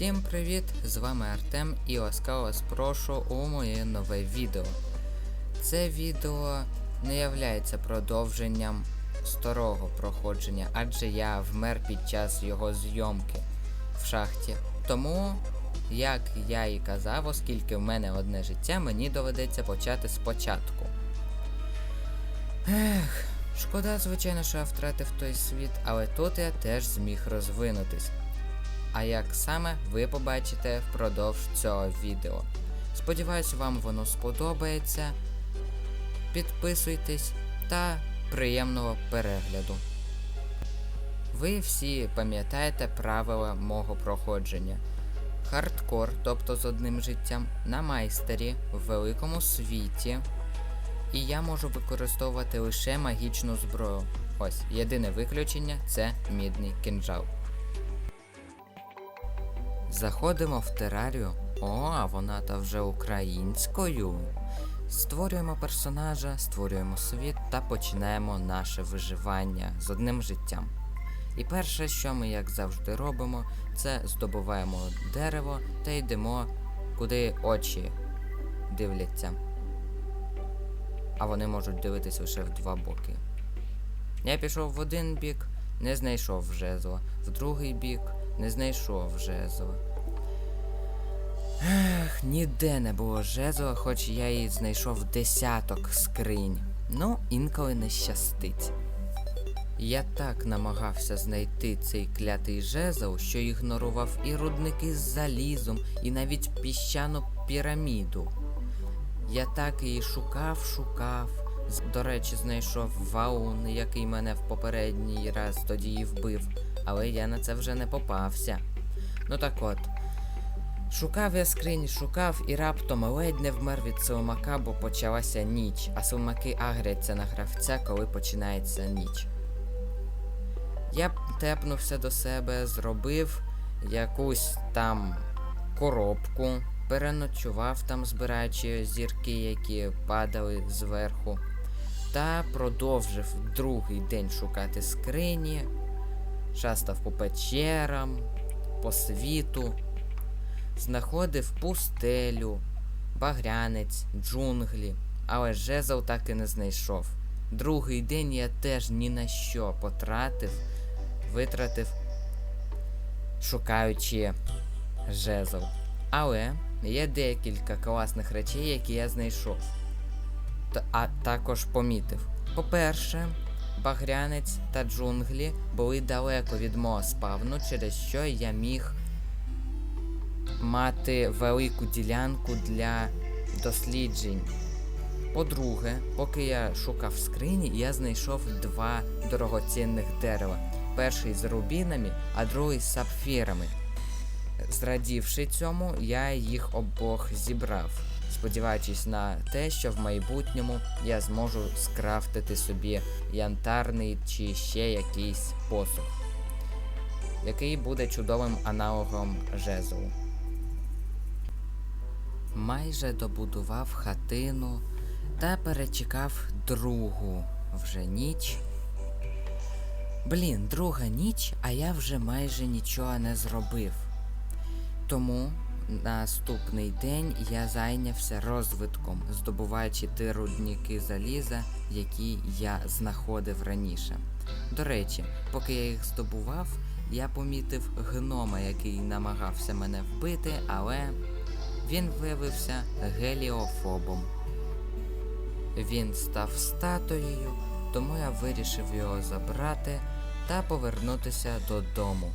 Всім привіт! З вами Артем і ласкаво вас прошу у моє нове відео. Це відео не являється продовженням старого проходження, адже я вмер під час його зйомки в шахті. Тому, як я і казав, оскільки в мене одне життя, мені доведеться почати спочатку. Ех, шкода, звичайно, що я втратив той світ, але тут я теж зміг розвинутись. А як саме ви побачите впродовж цього відео. Сподіваюсь, вам воно сподобається. Підписуйтесь та приємного перегляду. Ви всі пам'ятаєте правила мого проходження. Хардкор, тобто з одним життям, на майстері в великому світі. І я можу використовувати лише магічну зброю. Ось, єдине виключення це мідний кінжал. Заходимо в терарію. О, вона та вже українською. Створюємо персонажа, створюємо світ та починаємо наше виживання з одним життям. І перше, що ми, як завжди, робимо, це здобуваємо дерево та йдемо, куди очі дивляться. А вони можуть дивитись лише в два боки. Я пішов в один бік, не знайшов жезла, в другий бік не знайшов жезла. Ех, ніде не було жезла, хоч я і знайшов десяток скринь. Ну, інколи не щастить. Я так намагався знайти цей клятий жезл, що ігнорував і рудники з залізом, і навіть піщану піраміду. Я так її шукав, шукав. До речі, знайшов ваун, який мене в попередній раз тоді і вбив, але я на це вже не попався. Ну так от. Шукав я скрині, шукав і раптом ледь не вмер від силмака, бо почалася ніч, а силмаки агряться на гравця, коли починається ніч. Я тепнувся до себе, зробив якусь там коробку, переночував там, збираючи зірки, які падали зверху, та продовжив другий день шукати скрині, шастав по печерам, по світу, знаходив пустелю, багрянець, джунглі, але жезл так і не знайшов. Другий день я теж ні на що потратив, витратив, шукаючи жезл. Але є декілька класних речей, які я знайшов. Та, а також помітив. По-перше, багрянець та джунглі були далеко від мого спавну, через що я міг мати велику ділянку для досліджень. По-друге, поки я шукав скрині, я знайшов два дорогоцінних дерева. Перший з рубінами, а другий з сапфірами. Зрадівши цьому, я їх обох зібрав, сподіваючись на те, що в майбутньому я зможу скрафтити собі янтарний чи ще якийсь посух, який буде чудовим аналогом жезлу. Майже добудував хатину та перечекав другу вже ніч. Блін, друга ніч, а я вже майже нічого не зробив. Тому наступний день я зайнявся розвитком, здобуваючи ті рудники заліза, які я знаходив раніше. До речі, поки я їх здобував, я помітив гнома, який намагався мене вбити, але він виявився геліофобом. Він став статуєю, тому я вирішив його забрати та повернутися додому.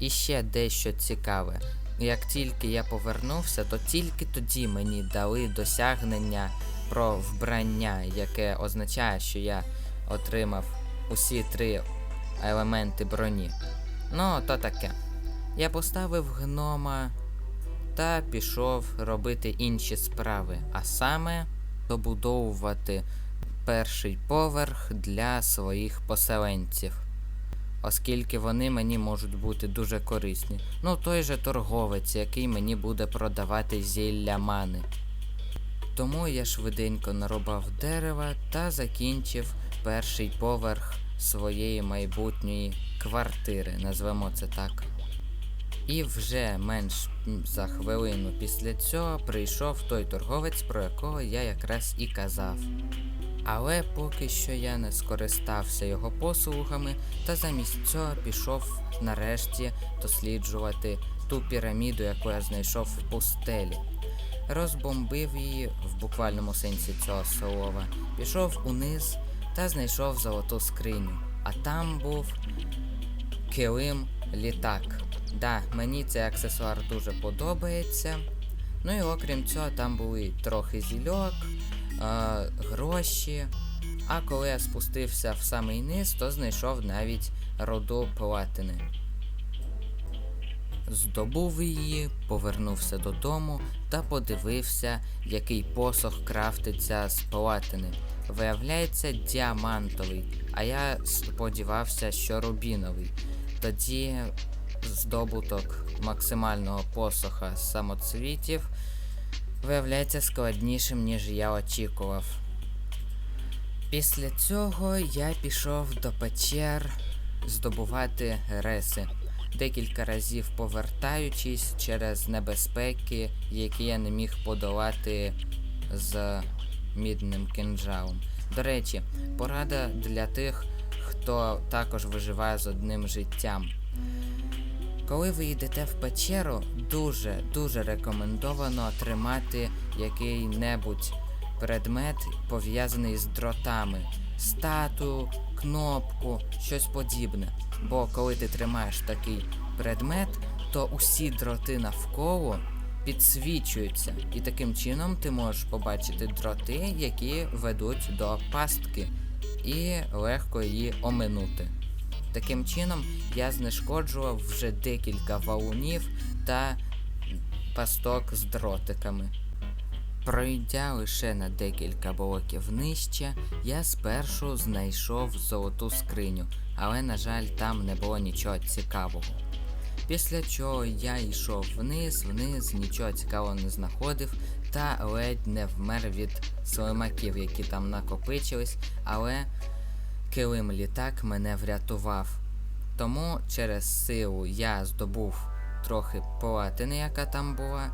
І ще дещо цікаве. Як тільки я повернувся, то тільки тоді мені дали досягнення про вбрання, яке означає, що я отримав усі три елементи броні. Ну, то таке. Я поставив гнома та пішов робити інші справи, а саме добудовувати перший поверх для своїх поселенців, оскільки вони мені можуть бути дуже корисні. Ну, той же торговець, який мені буде продавати зілля мани. Тому я швиденько нарубав дерева та закінчив перший поверх своєї майбутньої квартири, назвемо це так. І вже менш за хвилину після цього прийшов той торговець, про якого я якраз і казав. Але поки що я не скористався його послугами, та замість цього пішов нарешті досліджувати ту піраміду, яку я знайшов в пустелі. Розбомбив її в буквальному сенсі цього слова, пішов униз та знайшов золоту скриню. А там був килим літак. Да, мені цей аксесуар дуже подобається. Ну і окрім цього, там були трохи зільок, гроші. А коли я спустився в самий низ, то знайшов навіть роду платини. Здобув її, повернувся додому та подивився, який посох крафтиться з платини. Виявляється, діамантовий, а я сподівався, що рубіновий. Тоді здобуток максимального посоха самоцвітів виявляється складнішим, ніж я очікував. Після цього я пішов до печер здобувати реси, декілька разів повертаючись через небезпеки, які я не міг подолати з мідним кинджалом. До речі, порада для тих, хто також виживає з одним життям. Коли ви йдете в печеру, дуже дуже рекомендовано тримати який-небудь предмет пов'язаний з дротами, статую, кнопку, щось подібне. Бо коли ти тримаєш такий предмет, то усі дроти навколо підсвічуються, і таким чином ти можеш побачити дроти, які ведуть до пастки, і легко її оминути. Таким чином я знешкоджував вже декілька валунів та пасток з дротиками. Пройдя лише на декілька блоків нижче, я спершу знайшов золоту скриню, але, на жаль, там не було нічого цікавого. Після чого я йшов вниз, вниз, нічого цікавого не знаходив та ледь не вмер від слимаків, які там накопичились, але килим літак мене врятував. Тому через силу я здобув трохи платини, яка там була.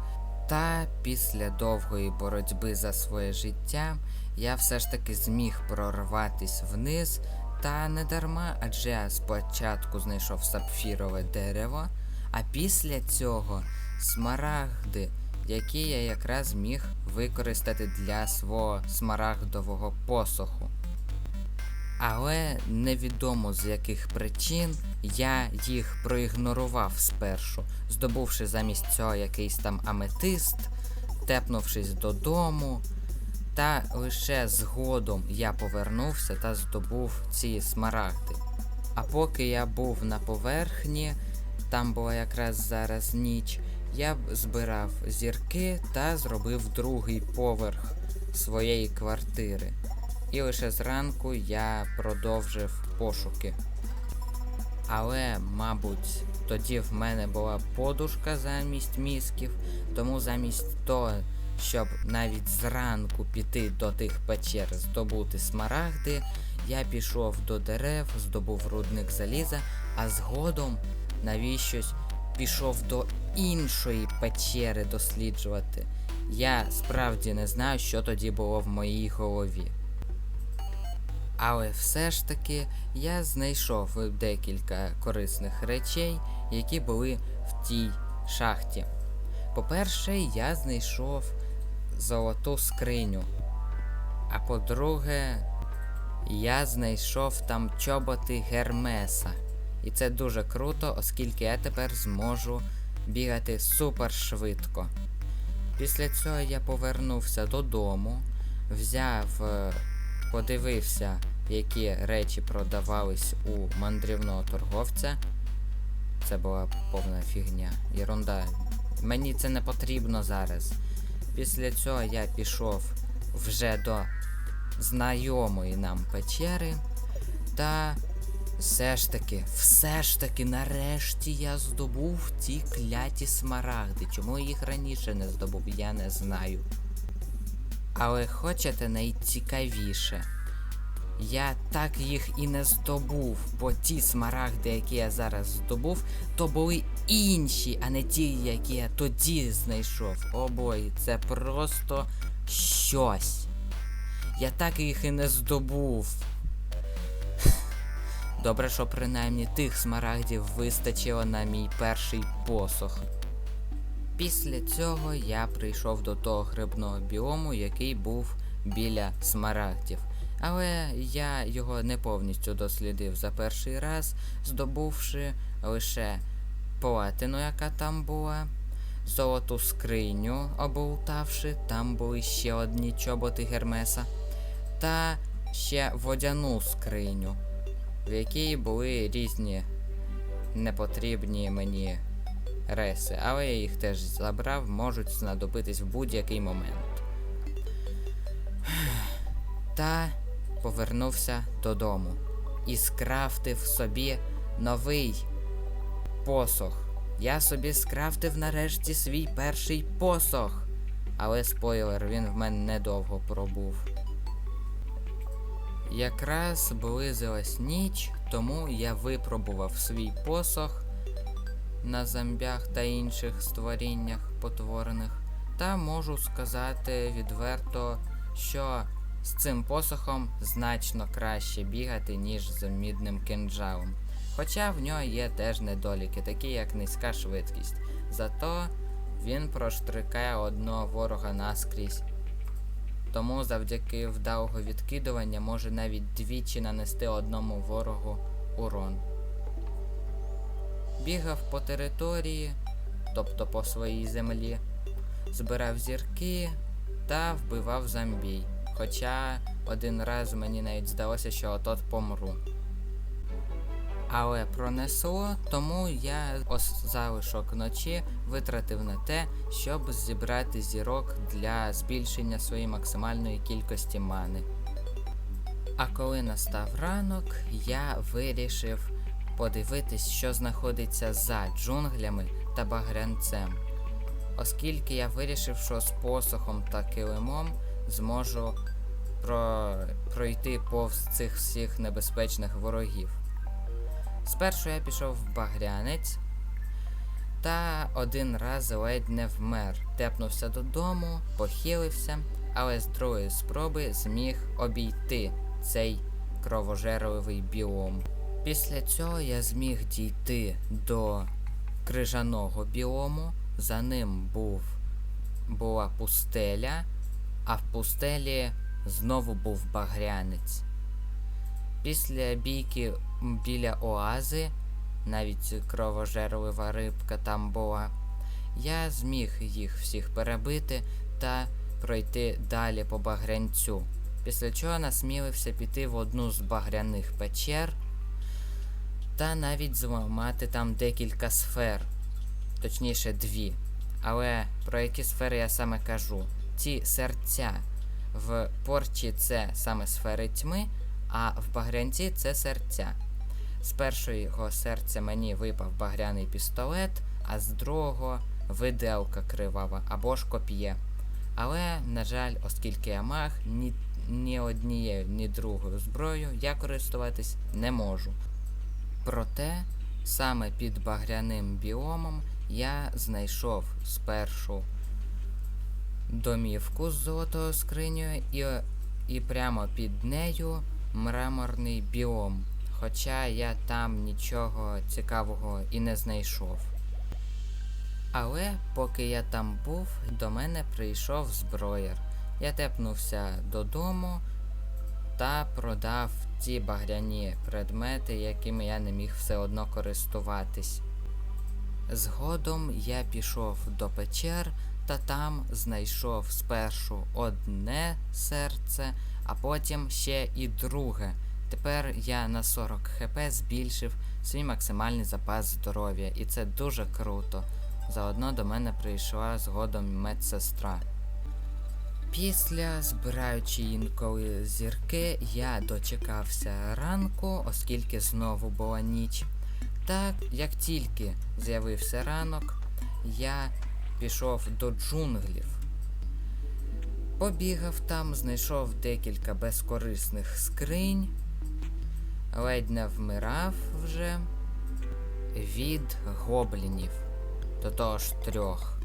Та після довгої боротьби за своє життя я все ж таки зміг прорватись вниз, та не дарма, адже я спочатку знайшов сапфірове дерево, а після цього смарагди, які я якраз міг використати для свого смарагдового посоху. Але невідомо з яких причин я їх проігнорував спершу, здобувши замість цього якийсь там аметист, тепнувшись додому. Та лише згодом я повернувся та здобув ці смарагди. А поки я був на поверхні, там була якраз зараз ніч, я збирав зірки та зробив другий поверх своєї квартири. І лише зранку я продовжив пошуки. Але, мабуть, тоді в мене була подушка замість мізків, тому замість того, щоб навіть зранку піти до тих печер, здобути смарагди, я пішов до дерев, здобув рудник заліза, а згодом навіщось пішов до іншої печери досліджувати. Я справді не знаю, що тоді було в моїй голові. Але все ж таки я знайшов декілька корисних речей, які були в тій шахті. По-перше, я знайшов золоту скриню. А по-друге, я знайшов там чоботи Гермеса. І це дуже круто, оскільки я тепер зможу бігати супер швидко. Після цього я повернувся додому, взяв, е, подивився, які речі продавались у мандрівного торговця. Це була повна фігня. Єрунда. Мені це не потрібно зараз. Після цього я пішов вже до знайомої нам печери. Та все ж таки, все ж таки, нарешті я здобув ті кляті смарагди. Чому я їх раніше не здобув, я не знаю. Але хочете найцікавіше. Я так їх і не здобув, бо ті смарагди, які я зараз здобув, то були інші, а не ті, які я тоді знайшов. О бой, це просто щось. Я так їх і не здобув. Добре, що принаймні тих смарагдів вистачило на мій перший посох. Після цього я прийшов до того грибного біому, який був біля смарагдів. Але я його не повністю дослідив за перший раз, здобувши лише платину, яка там була, золоту скриню, оболтавши, там були ще одні чоботи Гермеса, та ще водяну скриню, в якій були різні непотрібні мені реси, але я їх теж забрав, можуть знадобитись в будь-який момент. Та повернувся додому і скрафтив собі новий посох. Я собі скрафтив нарешті свій перший посох. Але спойлер, він в мене недовго пробув. Якраз близилась ніч, тому я випробував свій посох на зомбях та інших створіннях потворених. Та можу сказати відверто, що з цим посохом значно краще бігати, ніж з мідним кинджалом. Хоча в нього є теж недоліки, такі як низька швидкість. Зато він проштрикає одного ворога наскрізь. Тому завдяки вдалого відкидування може навіть двічі нанести одному ворогу урон. Бігав по території, тобто по своїй землі, збирав зірки та вбивав зомбій. Хоча один раз мені навіть здалося, що отот помру. Але пронесло, тому я ос залишок ночі витратив на те, щоб зібрати зірок для збільшення своєї максимальної кількості мани. А коли настав ранок, я вирішив подивитись, що знаходиться за джунглями та багрянцем. Оскільки я вирішив, що з посохом та килимом зможу про... пройти повз цих всіх небезпечних ворогів. Спершу я пішов в багрянець та один раз ледь не вмер. Тепнувся додому, похилився, але з другої спроби зміг обійти цей кровожерливий біом. Після цього я зміг дійти до крижаного біому. За ним був була пустеля, а в пустелі знову був багрянець. Після бійки біля оази, навіть кровожерлива рибка там була, я зміг їх всіх перебити та пройти далі по багрянцю. Після чого насмілився піти в одну з багряних печер та навіть зламати там декілька сфер, точніше дві. Але про які сфери я саме кажу? Ці серця в порчі це саме сфери тьми, а в багрянці це серця. З першого серця мені випав багряний пістолет, а з другого виделка кривава або ж коп'є. Але, на жаль, оскільки я маг, ні, ні однією, ні другою зброєю я користуватись не можу. Проте, саме під багряним біомом я знайшов спершу домівку з золотою скринею і, і прямо під нею мраморний біом. Хоча я там нічого цікавого і не знайшов. Але поки я там був, до мене прийшов зброєр. Я тепнувся додому та продав ті багряні предмети, якими я не міг все одно користуватись. Згодом я пішов до печер та там знайшов спершу одне серце, а потім ще і друге. Тепер я на 40 хп збільшив свій максимальний запас здоров'я, і це дуже круто. Заодно до мене прийшла згодом медсестра. Після збираючи інколи зірки, я дочекався ранку, оскільки знову була ніч. Так, як тільки з'явився ранок, я пішов до джунглів. Побігав там, знайшов декілька безкорисних скринь, ледь не вмирав вже від гоблінів, до того ж трьох.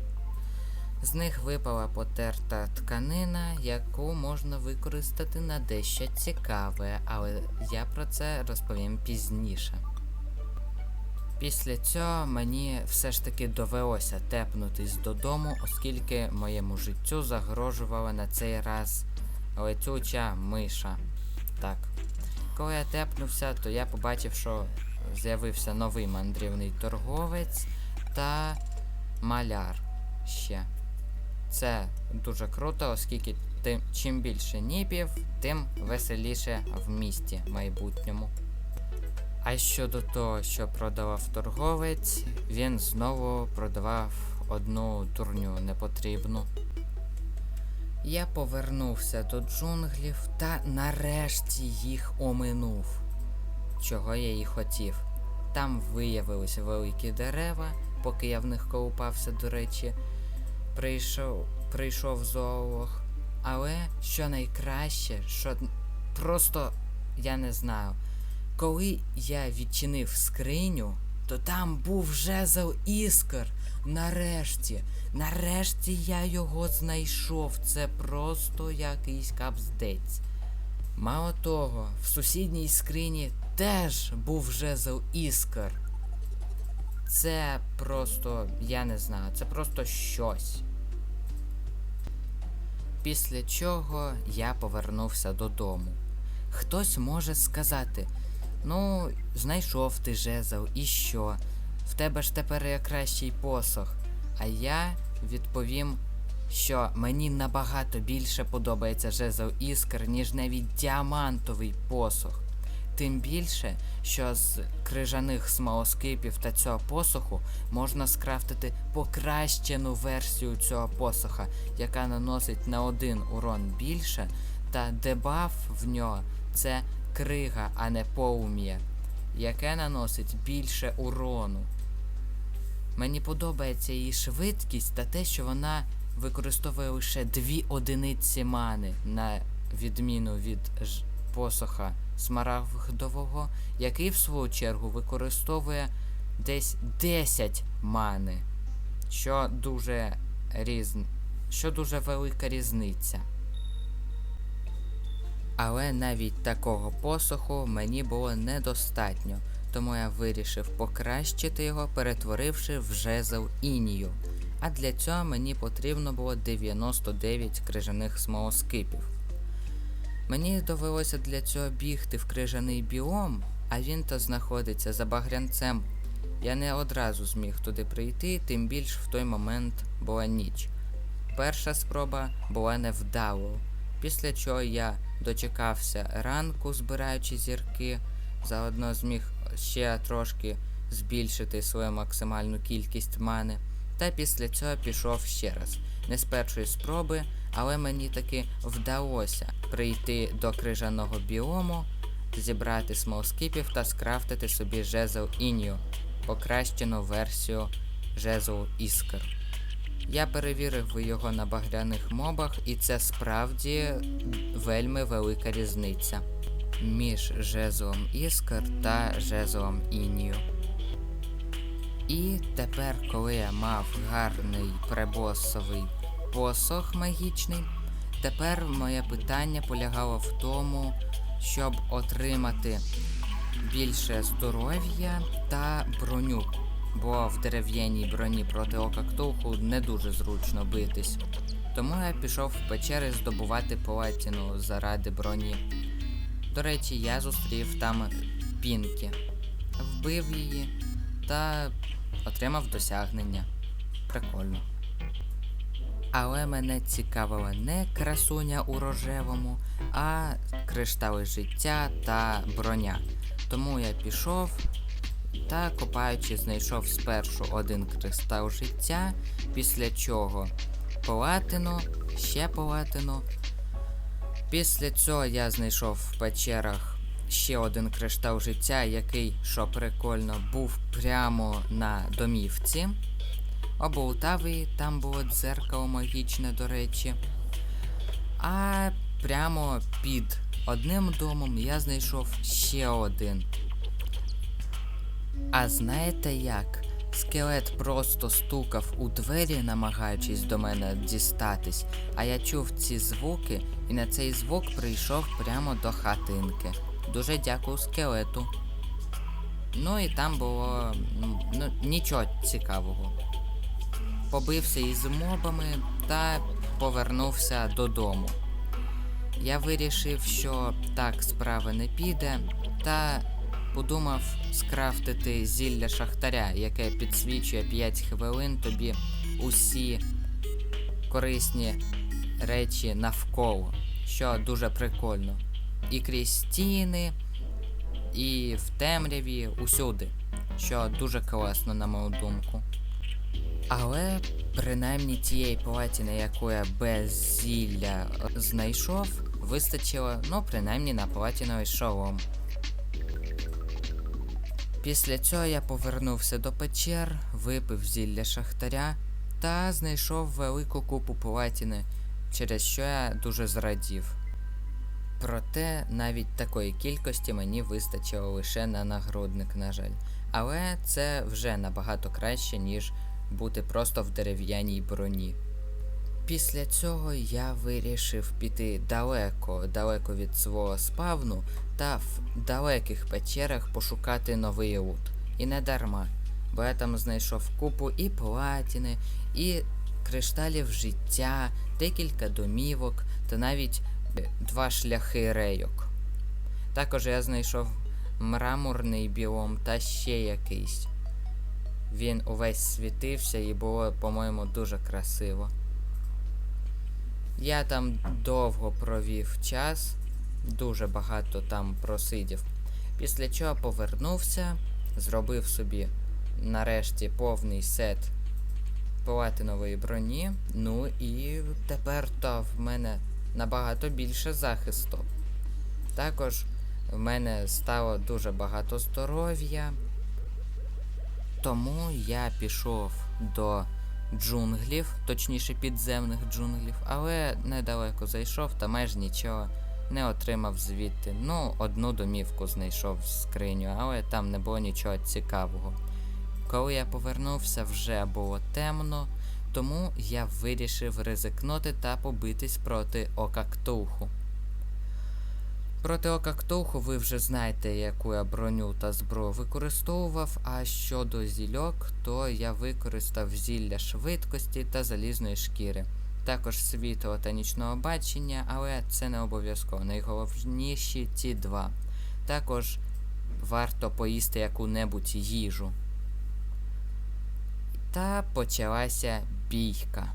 З них випала потерта тканина, яку можна використати на дещо цікаве, але я про це розповім пізніше. Після цього мені все ж таки довелося тепнутись додому, оскільки моєму життю загрожувала на цей раз летюча миша. Так. Коли я тепнувся, то я побачив, що з'явився новий мандрівний торговець та маляр ще. Це дуже круто, оскільки тим, чим більше ніпів, тим веселіше в місті майбутньому. А щодо того, що продавав торговець, він знову продавав одну дурню непотрібну. Я повернувся до джунглів та нарешті їх оминув, чого я і хотів. Там виявилися великі дерева, поки я в них колупався, до речі, прийшов, прийшов зоолог. Але що найкраще, що просто я не знаю. Коли я відчинив скриню, то там був жезл іскр. Нарешті, нарешті я його знайшов. Це просто якийсь капздець. Мало того, в сусідній скрині теж був жезл іскр. Це просто, я не знаю, це просто щось. Після чого я повернувся додому. Хтось може сказати: ну, знайшов ти жезл, і що? В тебе ж тепер є кращий посох. А я відповім, що мені набагато більше подобається жезл іскр, ніж навіть діамантовий посох. Тим більше, що з крижаних смолоскипів та цього посоху можна скрафтити покращену версію цього посоха, яка наносить на один урон більше, та дебаф в нього це крига, а не полум'я, яке наносить більше урону. Мені подобається її швидкість та те, що вона використовує лише дві одиниці мани, на відміну від посоха смарагдового, який в свою чергу використовує десь 10 мани, що дуже різ... що дуже велика різниця. Але навіть такого посоху мені було недостатньо, тому я вирішив покращити його, перетворивши в жезл інію. А для цього мені потрібно було 99 крижаних смолоскипів. Мені довелося для цього бігти в крижаний біом, а він то знаходиться за багрянцем. Я не одразу зміг туди прийти, тим більш в той момент була ніч. Перша спроба була невдалою, після чого я дочекався ранку, збираючи зірки, заодно зміг ще трошки збільшити свою максимальну кількість мани, та після цього пішов ще раз. Не з першої спроби, але мені таки вдалося прийти до крижаного біому, зібрати смолскипів та скрафтити собі жезл інію, покращену версію жезл іскр. Я перевірив його на багряних мобах, і це справді вельми велика різниця між жезлом іскр та жезлом інію. І тепер, коли я мав гарний пребосовий посох магічний, тепер моє питання полягало в тому, щоб отримати більше здоров'я та броню. Бо в дерев'яній броні проти ока ктулху не дуже зручно битись. Тому я пішов в печери здобувати платіну заради броні. До речі, я зустрів там Пінкі, вбив її та отримав досягнення. Прикольно. Але мене цікавила не красуня у рожевому, а криштали життя та броня. Тому я пішов та копаючи, знайшов спершу один кристал життя, після чого платину, ще платину. Після цього я знайшов в печерах ще один криштал життя, який, що прикольно, був прямо на домівці. Оболтав її, там було дзеркало магічне, до речі. А прямо під одним домом я знайшов ще один. А знаєте як? Скелет просто стукав у двері, намагаючись до мене дістатись, а я чув ці звуки, і на цей звук прийшов прямо до хатинки. Дуже дякую скелету. Ну і там було ну, нічого цікавого. Побився із мобами та повернувся додому. Я вирішив, що так справи не піде, та подумав скрафтити зілля шахтаря, яке підсвічує 5 хвилин тобі усі корисні речі навколо, що дуже прикольно. І крізь стіни, і в темряві, усюди, що дуже класно, на мою думку. Але принаймні тієї платіни, яку я без зілля знайшов, вистачило, ну, принаймні на платіновий шолом. Після цього я повернувся до печер, випив зілля шахтаря та знайшов велику купу платіни, через що я дуже зрадів. Проте навіть такої кількості мені вистачило лише на нагрудник, на жаль. Але це вже набагато краще, ніж бути просто в дерев'яній броні. Після цього я вирішив піти далеко, далеко від свого спавну та в далеких печерах пошукати новий лут. І не дарма, бо я там знайшов купу і платіни, і кришталів життя, декілька домівок та навіть два шляхи рейок. Також я знайшов мраморний біом та ще якийсь. Він увесь світився і було, по-моєму, дуже красиво. Я там довго провів час, дуже багато там просидів. Після чого повернувся, зробив собі нарешті повний сет платинової броні. Ну і тепер то в мене набагато більше захисту. Також в мене стало дуже багато здоров'я. Тому я пішов до джунглів, точніше підземних джунглів, але недалеко зайшов та майже нічого не отримав звідти. Ну, одну домівку знайшов в скриню, але там не було нічого цікавого. Коли я повернувся, вже було темно, тому я вирішив ризикнути та побитись проти Окактуху. Проти Окактуху ви вже знаєте, яку я броню та зброю використовував, а щодо зільок, то я використав зілля швидкості та залізної шкіри. Також світло та нічного бачення, але це не обов'язково. Найголовніші ці два. Також варто поїсти яку-небудь їжу. Та почалася бійка.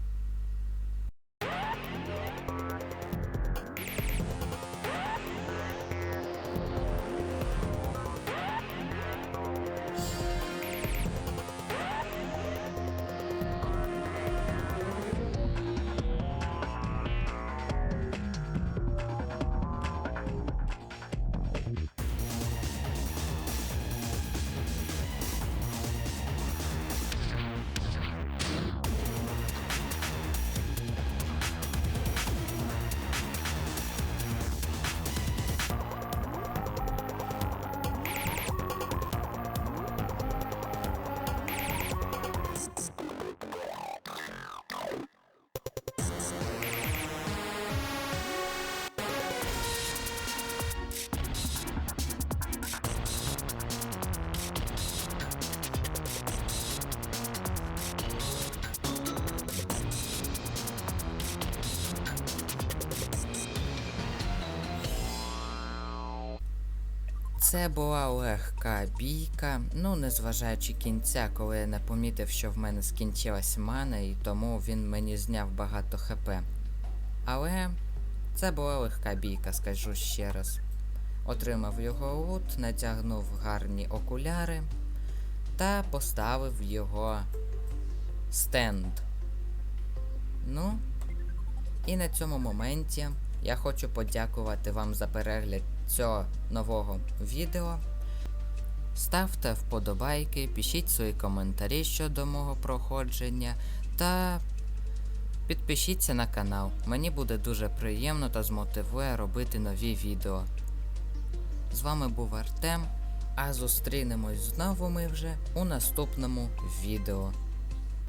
Це була легка бійка, ну незважаючи кінця, коли я не помітив, що в мене скінчилась мана, і тому він мені зняв багато хп. Але це була легка бійка, скажу ще раз. Отримав його лут, натягнув гарні окуляри та поставив його стенд. Ну, і на цьому моменті я хочу подякувати вам за перегляд цього нового відео. Ставте вподобайки, пишіть свої коментарі щодо мого проходження та Підпишіться на канал, мені буде дуже приємно та змотивує робити нові відео. З вами був Артем, а зустрінемось знову ми вже у наступному відео.